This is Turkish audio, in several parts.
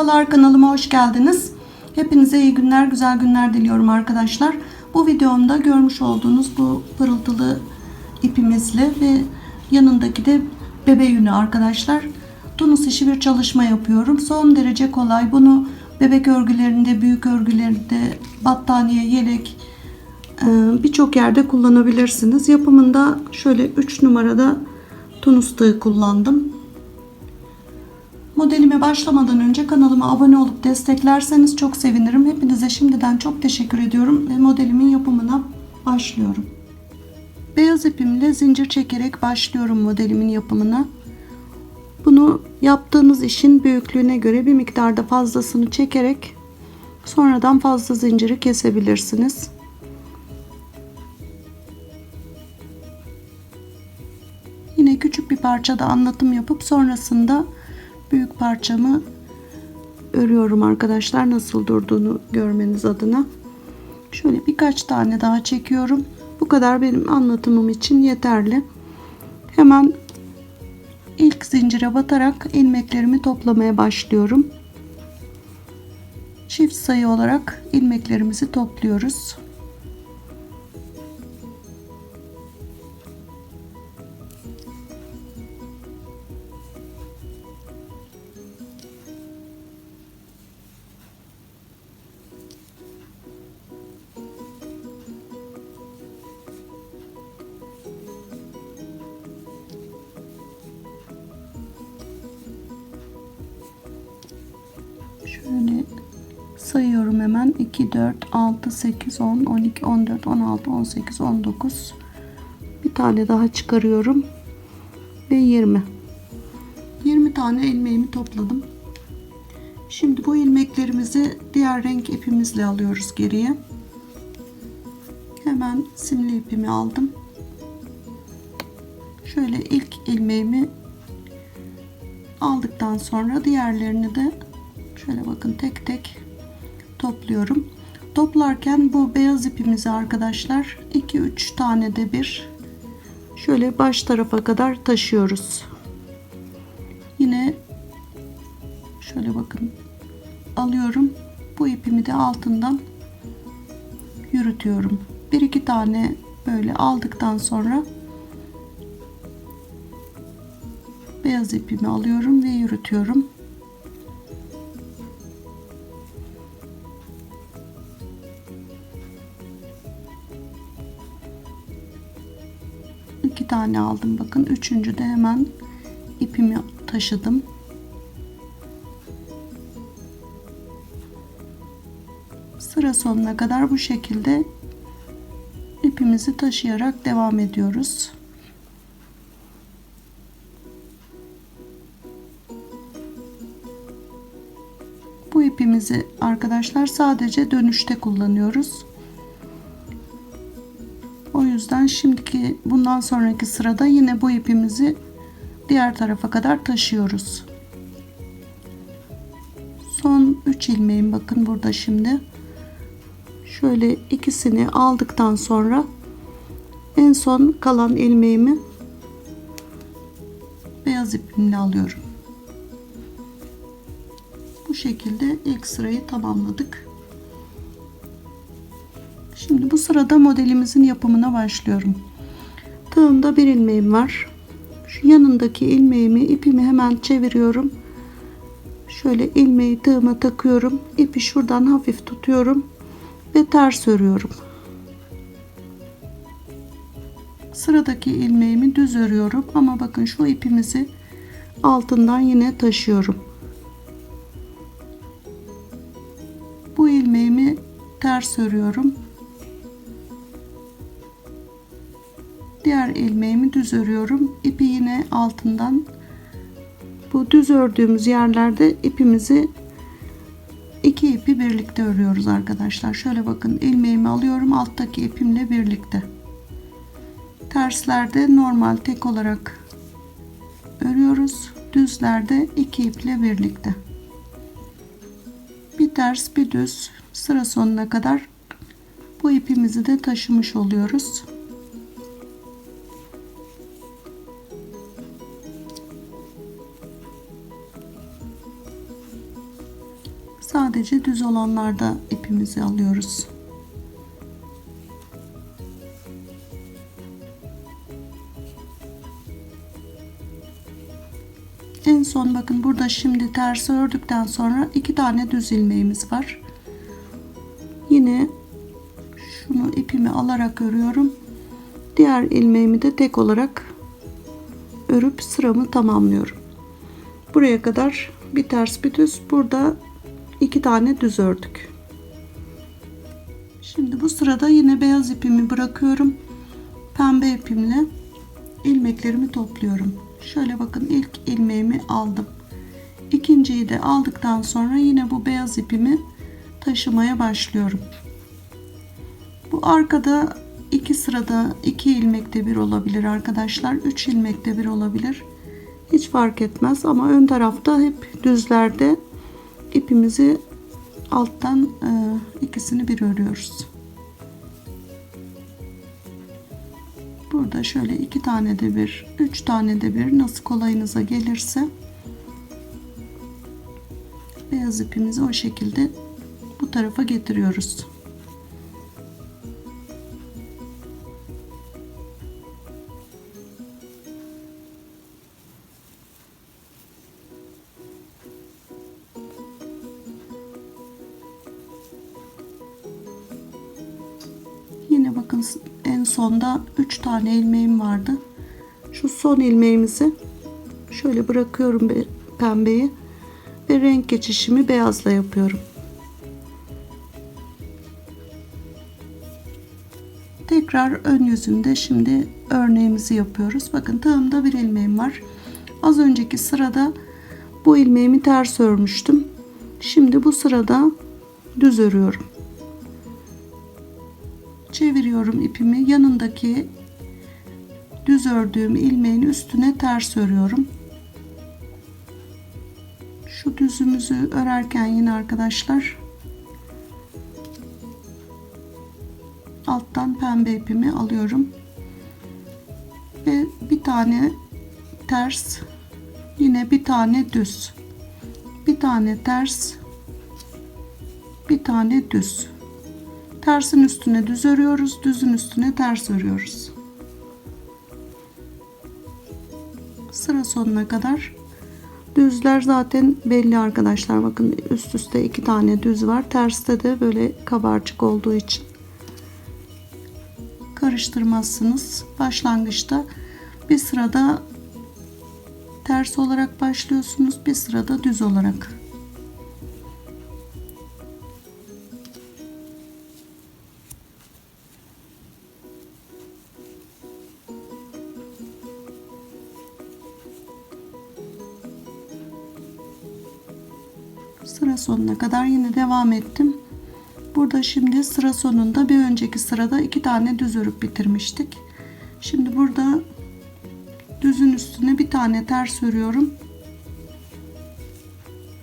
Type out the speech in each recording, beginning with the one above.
Merhabalar kanalıma hoş geldiniz. Hepinize iyi günler, güzel günler diliyorum arkadaşlar. Bu videomda görmüş olduğunuz bu pırıltılı ipimizle ve yanındaki de bebe yünü arkadaşlar. Tunus işi bir çalışma yapıyorum. Son derece kolay. Bunu bebek örgülerinde, büyük örgülerinde, battaniye, yelek e, birçok yerde kullanabilirsiniz. Yapımında şöyle 3 numarada Tunus tığı kullandım. Modelime başlamadan önce kanalıma abone olup desteklerseniz çok sevinirim. Hepinize şimdiden çok teşekkür ediyorum ve modelimin yapımına başlıyorum. Beyaz ipimle zincir çekerek başlıyorum modelimin yapımına. Bunu yaptığınız işin büyüklüğüne göre bir miktarda fazlasını çekerek sonradan fazla zinciri kesebilirsiniz. Yine küçük bir parçada anlatım yapıp sonrasında büyük parçamı örüyorum arkadaşlar nasıl durduğunu görmeniz adına. Şöyle birkaç tane daha çekiyorum. Bu kadar benim anlatımım için yeterli. Hemen ilk zincire batarak ilmeklerimi toplamaya başlıyorum. Çift sayı olarak ilmeklerimizi topluyoruz. Sayıyorum hemen. 2 4 6 8 10 12 14 16 18 19 bir tane daha çıkarıyorum. Ve 20 20 tane ilmeğimi topladım. Şimdi bu ilmeklerimizi diğer renk ipimizle alıyoruz geriye. Hemen simli ipimi aldım. Şöyle ilk ilmeğimi aldıktan sonra diğerlerini de Şöyle bakın tek tek topluyorum. Toplarken bu beyaz ipimizi arkadaşlar 2-3 tane de bir şöyle baş tarafa kadar taşıyoruz. Yine şöyle bakın alıyorum. Bu ipimi de altından yürütüyorum. Bir iki tane böyle aldıktan sonra beyaz ipimi alıyorum ve yürütüyorum. Tane aldım bakın. Üçüncü de hemen ipimi taşıdım. Sıra sonuna kadar bu şekilde ipimizi taşıyarak devam ediyoruz. Bu ipimizi arkadaşlar sadece dönüşte kullanıyoruz o yüzden şimdiki bundan sonraki sırada yine bu ipimizi diğer tarafa kadar taşıyoruz. Son 3 ilmeğim bakın burada şimdi. Şöyle ikisini aldıktan sonra en son kalan ilmeğimi beyaz ipimle alıyorum. Bu şekilde ilk sırayı tamamladık. Bu sırada modelimizin yapımına başlıyorum. Tığımda bir ilmeğim var. Şu yanındaki ilmeğimi ipimi hemen çeviriyorum. Şöyle ilmeği tığıma takıyorum. İpi şuradan hafif tutuyorum ve ters örüyorum. Sıradaki ilmeğimi düz örüyorum ama bakın şu ipimizi altından yine taşıyorum. Bu ilmeğimi ters örüyorum. Diğer ilmeğimi düz örüyorum. İpi yine altından bu düz ördüğümüz yerlerde ipimizi iki ipi birlikte örüyoruz arkadaşlar. Şöyle bakın ilmeğimi alıyorum alttaki ipimle birlikte. Terslerde normal tek olarak örüyoruz. Düzlerde iki iple birlikte. Bir ters bir düz. Sıra sonuna kadar bu ipimizi de taşımış oluyoruz. Sadece düz olanlarda ipimizi alıyoruz. En son bakın burada şimdi tersi ördükten sonra iki tane düz ilmeğimiz var. Yine şunu ipimi alarak örüyorum. Diğer ilmeğimi de tek olarak örüp sıramı tamamlıyorum. Buraya kadar bir ters bir düz. Burada iki tane düz ördük. Şimdi bu sırada yine beyaz ipimi bırakıyorum. Pembe ipimle ilmeklerimi topluyorum. Şöyle bakın ilk ilmeğimi aldım. İkinciyi de aldıktan sonra yine bu beyaz ipimi taşımaya başlıyorum. Bu arkada iki sırada iki ilmekte bir olabilir arkadaşlar. Üç ilmekte bir olabilir. Hiç fark etmez ama ön tarafta hep düzlerde ipimizi alttan e, ikisini bir örüyoruz. Burada şöyle iki tane de bir, üç tane de bir nasıl kolayınıza gelirse beyaz ipimizi o şekilde bu tarafa getiriyoruz. En sonda 3 tane ilmeğim vardı. Şu son ilmeğimizi şöyle bırakıyorum be- pembeyi ve renk geçişimi beyazla yapıyorum. Tekrar ön yüzünde şimdi örneğimizi yapıyoruz. Bakın tığımda bir ilmeğim var. Az önceki sırada bu ilmeğimi ters örmüştüm. Şimdi bu sırada düz örüyorum çeviriyorum ipimi. Yanındaki düz ördüğüm ilmeğin üstüne ters örüyorum. Şu düzümüzü örerken yine arkadaşlar alttan pembe ipimi alıyorum. Ve bir tane ters yine bir tane düz. Bir tane ters bir tane düz tersin üstüne düz örüyoruz düzün üstüne ters örüyoruz. Sıra sonuna kadar. Düzler zaten belli arkadaşlar. Bakın üst üste iki tane düz var. Terste de böyle kabarcık olduğu için karıştırmazsınız. Başlangıçta bir sırada ters olarak başlıyorsunuz bir sırada düz olarak sıra sonuna kadar yine devam ettim. Burada şimdi sıra sonunda bir önceki sırada iki tane düz örüp bitirmiştik. Şimdi burada düzün üstüne bir tane ters örüyorum.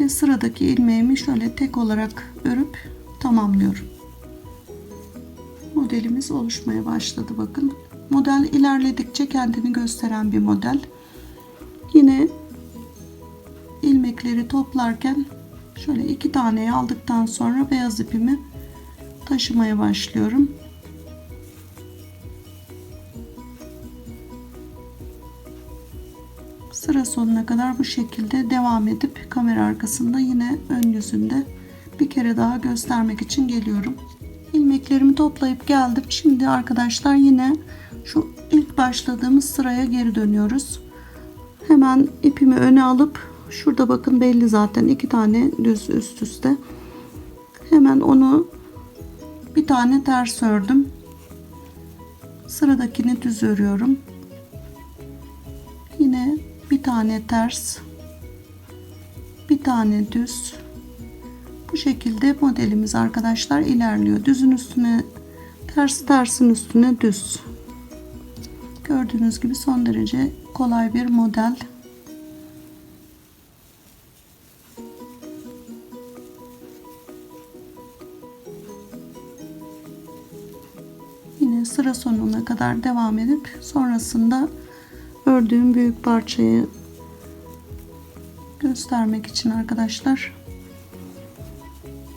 Ve sıradaki ilmeğimi şöyle tek olarak örüp tamamlıyorum. Modelimiz oluşmaya başladı bakın. Model ilerledikçe kendini gösteren bir model. Yine ilmekleri toplarken Şöyle iki taneyi aldıktan sonra beyaz ipimi taşımaya başlıyorum. Sıra sonuna kadar bu şekilde devam edip kamera arkasında yine ön yüzünde bir kere daha göstermek için geliyorum. İlmeklerimi toplayıp geldim. Şimdi arkadaşlar yine şu ilk başladığımız sıraya geri dönüyoruz. Hemen ipimi öne alıp Şurada bakın belli zaten iki tane düz üst üste. Hemen onu bir tane ters ördüm. Sıradakini düz örüyorum. Yine bir tane ters. Bir tane düz. Bu şekilde modelimiz arkadaşlar ilerliyor. Düzün üstüne ters tersin üstüne düz. Gördüğünüz gibi son derece kolay bir model. Sıra sonuna kadar devam edip sonrasında ördüğüm büyük parçayı göstermek için arkadaşlar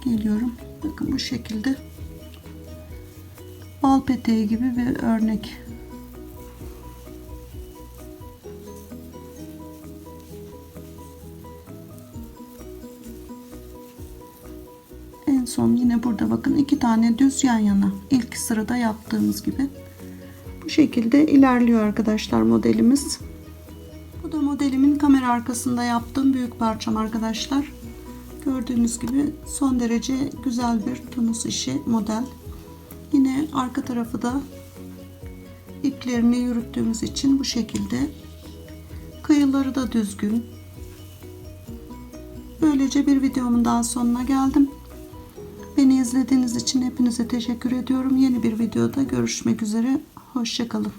geliyorum. Bakın bu şekilde bal peteği gibi bir örnek. Son yine burada bakın iki tane düz yan yana. İlk sırada yaptığımız gibi. Bu şekilde ilerliyor arkadaşlar modelimiz. Bu da modelimin kamera arkasında yaptığım büyük parçam arkadaşlar. Gördüğünüz gibi son derece güzel bir tunus işi model. Yine arka tarafı da iplerini yürüttüğümüz için bu şekilde. Kıyıları da düzgün. Böylece bir videomun daha sonuna geldim. İzlediğiniz için hepinize teşekkür ediyorum. Yeni bir videoda görüşmek üzere. Hoşçakalın.